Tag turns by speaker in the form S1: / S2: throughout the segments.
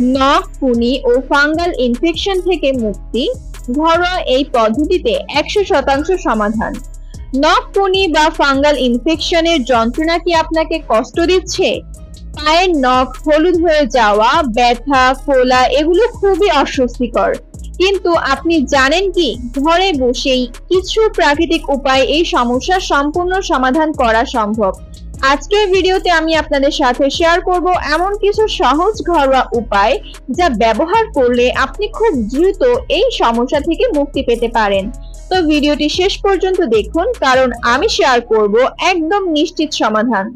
S1: নখ, পুনি ও fungal infection থেকে মুক্তি। ঘরোয়া এই পদ্ধতিতে একশো শতাংশ সমাধান। নখ বা ফাঙ্গাল ইনফেকশনের যন্ত্রণা কি আপনাকে কষ্ট দিচ্ছে? পায়ের নখ, হলুদ হয়ে যাওয়া, ব্যথা ফোলা এগুলো খুবই অস্বস্তিকর। কিন্তু আপনি জানেন কি? ঘরে বসেই কিছু প্রাকৃতিক উপায় এই সমস্যার সম্পূর্ণ সমাধান করা সম্ভব। আজকের ভিডিওতে আমি আপনাদের সাথে শেয়ার করব এমন কিছু সহজ ঘরোয়া উপায় যা ব্যবহার করলে আপনি খুব দ্রুত এই সমস্যা থেকে মুক্তি পেতে পারেন। তো ভিডিওটি শেষ পর্যন্ত দেখুন, কারণ আমি শেয়ার করব একদম নিশ্চিত সমাধান।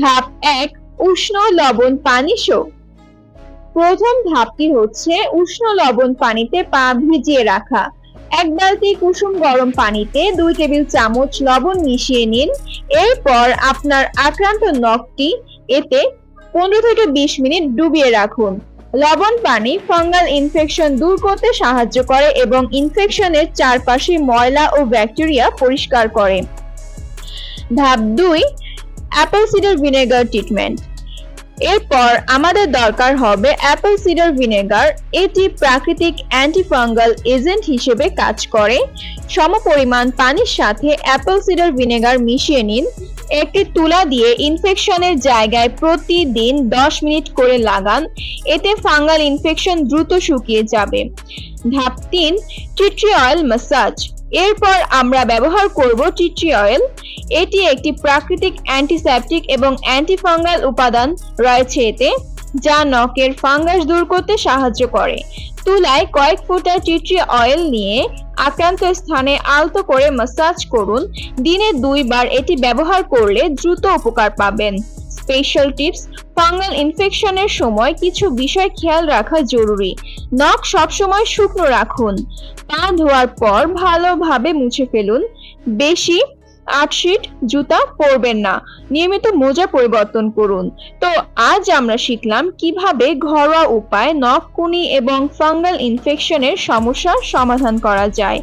S1: ধাপ এক, উষ্ণ লবণ পানি শোক। প্রথম ধাপটি হচ্ছে উষ্ণ লবণ পানিতে পা ভিজিয়ে রাখা। এক বালতি কুসুম গরম পানিতে দুই টেবিল চামচ লবণ মিশিয়ে নিন। এরপর আপনার আক্রান্ত নখটি এতে পনেরো থেকে বিশ মিনিট ডুবিয়ে রাখুন। লবণ পানি ফাঙ্গাল ইনফেকশন দূর করতে সাহায্য করে এবং ইনফেকশনের চারপাশে ময়লা ও ব্যাকটেরিয়া পরিষ্কার করে। ধাপ দুই, অ্যাপেল সিডার ভিনেগার ট্রিটমেন্ট। এরপর আমাদের দরকার হবে অ্যাপেল সিডার ভিনেগার এটি প্রাকৃতিক অ্যান্টিফাঙ্গাল এজেন্ট হিসেবে কাজ করে। সমপরিমাণ পানির সাথে অ্যাপেল সিডার ভিনেগার মিশিয়ে নিন। একটি তুলা দিয়ে ইনফেকশনের জায়গায় প্রতিদিন 10 মিনিট করে লাগান। এতে ফাঙ্গাল ইনফেকশন দ্রুত শুকিয়ে যাবে। ধাপ তিন, টিট্রি অয়েল ম্যাসাজ এরপর আমরা ব্যবহার করব টিট্রি অয়েল এটি একটি প্রাকৃতিক অ্যান্টিসেপটিক এবং অ্যান্টিফাঙ্গাল উপাদান রয়েছে এতে, যা নখের ফাঙ্গাস দূর করতে সাহায্য করে। তুলায় কয়েক ফোঁটা টিট্রি অয়েল নিয়ে আক্রান্ত স্থানে আলতো করে ম্যাসাজ করুন। দিনে দুইবার এটি ব্যবহার করলে দ্রুত উপকার পাবেন। স্পেশাল টিপস ফাঙ্গাল ইনফেকশনের সময় কিছু বিষয় খেয়াল রাখা জরুরি। নখ সবসময় শুকনো রাখুন। পা ধোয়ার পর ভালোভাবে মুছে ফেলুন। বেশি আটশিট জুতা পরবেন না। নিয়মিত মোজা পরিবর্তন করুন। তো আজ আমরা শিখলাম কীভাবে ঘরোয়া উপায় নখ কুনি এবং ফাঙ্গাল ইনফেকশনের সমস্যার সমাধান করা যায়।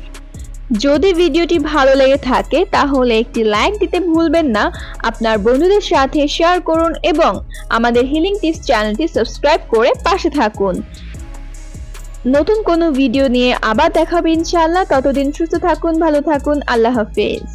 S1: যদি ভিডিওটি ভালো লেগে থাকে, তাহলে একটি লাইক দিতে ভুলবেন না। আপনার বন্ধুদের সাথে শেয়ার করুন এবং আমাদের হিলিং টিপস চ্যানেলটি সাবস্ক্রাইব করে পাশে থাকুন। নতুন কোনো ভিডিও নিয়ে আবার দেখাবে ইনশাআল্লাহ। ততদিন সুস্থ থাকুন ভালো থাকুন আল্লাহ হাফেজ।